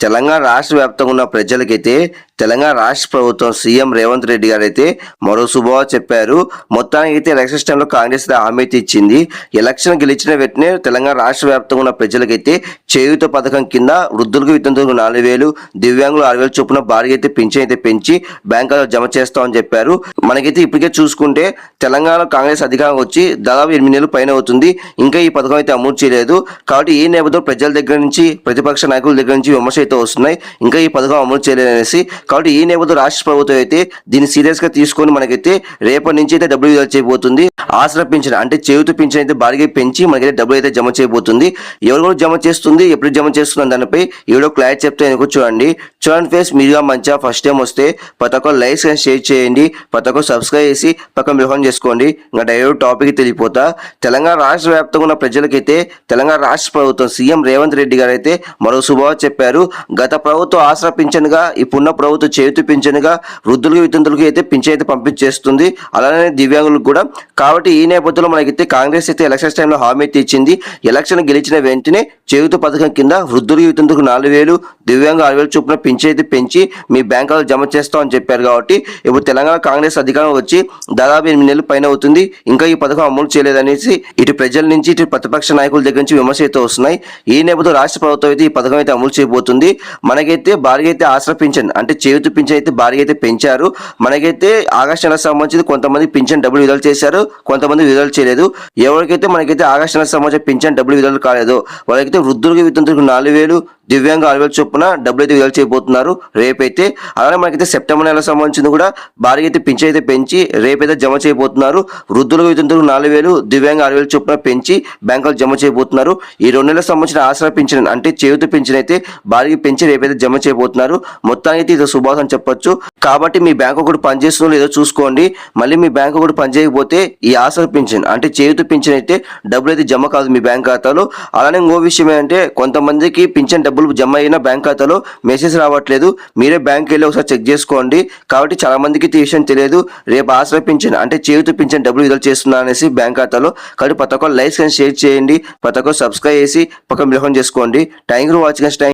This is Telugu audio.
తెలంగాణ రాష్ట్ర వ్యాప్తంగా ఉన్న ప్రజలకైతే తెలంగాణ రాష్ట్ర ప్రభుత్వం సీఎం రేవంత్ రెడ్డి గారు అయితే మరో శుభవా చెప్పారు. మొత్తానికి అయితే ఎలక్షన్ టైంలో కాంగ్రెస్ హామీ అయితే ఇచ్చింది. ఎలక్షన్ గెలిచిన వెంటనే తెలంగాణ రాష్ట్ర వ్యాప్తంగా ఉన్న ప్రజలకైతే చేయుత పథకం కింద వృద్ధులకు వితంతులకు నాలుగు వేలు దివ్యాంగులు ఆరు వేలు చొప్పున భారీ అయితే పింఛన్ అయితే పెంచి బ్యాంకులో జమ చేస్తామని చెప్పారు. మనకైతే ఇప్పటికే చూసుకుంటే తెలంగాణ కాంగ్రెస్ అధికారం వచ్చి దాదాపు ఎనిమిది నెలలు పైన అవుతుంది. ఇంకా ఈ పథకం అయితే అమలు చేయలేదు. కాబట్టి ఈ నేపథ్యంలో ప్రజల దగ్గర నుంచి ప్రతిపక్ష నాయకుల దగ్గర నుంచి విమర్శ అయితే వస్తున్నాయి ఇంకా ఈ పథకం అమలు చేయలేదు అనేసి కాబట్టి ఈ నేపథ్యంలో రాష్ట్ర ప్రభుత్వం అయితే దీన్ని సీరియస్గా తీసుకొని మనకైతే రేపటి నుంచి అయితే డబ్బులు విడుదల చేయబోతుంది. ఆసరా పింఛన్ అంటే చేయుతు పింఛన్ అయితే భారీగా పెంచి మనకైతే డబ్బులు అయితే జమ చేయబోతుంది. ఎవరు కూడా జమ చేస్తుంది ఎప్పుడు జమ చేస్తుంది దానిపై ఎవరో క్లారిటీ చెప్తే ఎందుకు చూడండి. చూడండి ఫేస్ మీరుగా మంచిగా ఫస్ట్ టైం వస్తే ప్రతి ఒక్క లైక్స్ షేర్ చేయండి. ప్రతి ఒక్క సబ్స్క్రైబ్ చేసి పక్కన వివరణ చేసుకోండి. ఇంకా డైరెక్ట్ టాపిక్ తెలియపోతా తెలంగాణ రాష్ట్ర వ్యాప్తంగా ఉన్న ప్రజలకైతే తెలంగాణ రాష్ట్ర ప్రభుత్వం సీఎం రేవంత్ రెడ్డి గారు అయితే మరో శుభవార్త చెప్పారు. గత ప్రభుత్వం ఆసరా పింఛన్గా ఇప్పుడున్న ప్రభుత్వం చేతి పింఛన్గా వృద్ధులకు వితంతులకు అయితే పింఛన్ అయితే పంపించేస్తుంది. అలానే దివ్యాంగులకు కూడా. కాబట్టి ఈ నేపథ్యంలో మనకైతే కాంగ్రెస్ అయితే ఎలక్షన్ టైంలో హామీ అయితే ఇచ్చింది. ఎలక్షన్ గెలిచిన వెంటనే చేయుత పథకం కింద వృద్ధులకు వితంతులకు నాలుగు వేలు దివ్యాంగ ఆరు వేలు చొప్పున పింఛన్ అయితే పెంచి మీ బ్యాంకులో జమ చేస్తామని చెప్పారు కాబట్టి ఇప్పుడు తెలంగాణ కాంగ్రెస్ అధికారం వచ్చి దాదాపు ఎనిమిది నెలలు పైన అవుతుంది. ఇంకా ఈ పథకం అమలు చేయలేదనేసి ఇటు ప్రజల నుంచి ఇటు ప్రతిపక్ష నాయకుల దగ్గర నుంచి విమర్శ అయితే వస్తున్నాయి. ఈ నేపథ్యంలో రాష్ట్ర ప్రభుత్వం అయితే ఈ పథకం అయితే అమలు చేయబోతుంది. మనకైతే భారీగా అయితే ఆసరా పింఛన్ అంటే చేతి పింఛన్ అయితే భారీగా అయితే పెంచారు. మనకైతే ఆగస్టు నెలకు సంబంధించి కొంతమంది పింఛన్ డబ్బులు విడుదల చేశారు కొంతమంది విడుదల చేయలేదు. ఎవరికైతే మనకైతే ఆగస్టు నెలకు సంబంధించి పింఛన్ డబ్బులు విడుదల కాలేదు వాళ్ళకైతే వృద్ధులకు వితంతులకు నాలుగు వేలు దివ్యాంగ ఆరు వేల చొప్పున డబ్బులు అయితే విడుదల చేయబోతున్నారు. రేపైతే అలానే మనకైతే సెప్టెంబర్ నెల సంబంధించింది కూడా భారీ అయితే పింఛన్ అయితే పెంచి రేపైతే జమ చేయబోతున్నారు. వృద్ధులకు వితంతులకు నాలుగు వేలు దివ్యాంగ ఆరు వేల చొప్పున పెంచి బ్యాంకులు జమ చేయబోతున్నారు. ఈ రెండు నెలలకు సంబంధించిన ఆసరా పింఛన్ అంటే చేయుత పింఛన్ అయితే భారీగా పెంచి రేపైతే జమ చేయబోతున్నారు. మొత్తానికి అయితే ఇది శుభాసం అని చెప్పొచ్చు. కాబట్టి మీ బ్యాంకు ఒకటి పనిచేస్తుందో లేదో చూసుకోండి. మళ్ళీ మీ బ్యాంకు ఒకటి పనిచేయకపోతే ఈ ఆసరా పింఛన్ అంటే చేయుత పింఛన్ అయితే డబ్బులు అయితే జమ కాదు మీ బ్యాంక్ ఖాతాలో. అలానే ఇంకో విషయం ఏంటంటే కొంతమందికి పింఛన్ డబ్బులు డబ్బులు జమ అయిన బ్యాంక్ ఖాతాలో మెసేజ్ రావట్లేదు. మీరే బ్యాంక్ వెళ్ళి ఒకసారి చెక్ చేసుకోండి. కాబట్టి చాలా మందికి ఈ విషయం తెలియదు. రేపు ఆసరా పింఛన్ అంటే చేయుత పింఛన్ డబ్బులు విడుదల చేస్తున్నా అనేసి బ్యాంక్ ఖాతాలో. కాబట్టి ప్రతి ఒక్క లైక్స్ అండ్ షేర్ చేయండి. ప్రతి సబ్స్క్రైబ్ చేసి పక్కన విలువం చేసుకోండి. Thank you watching.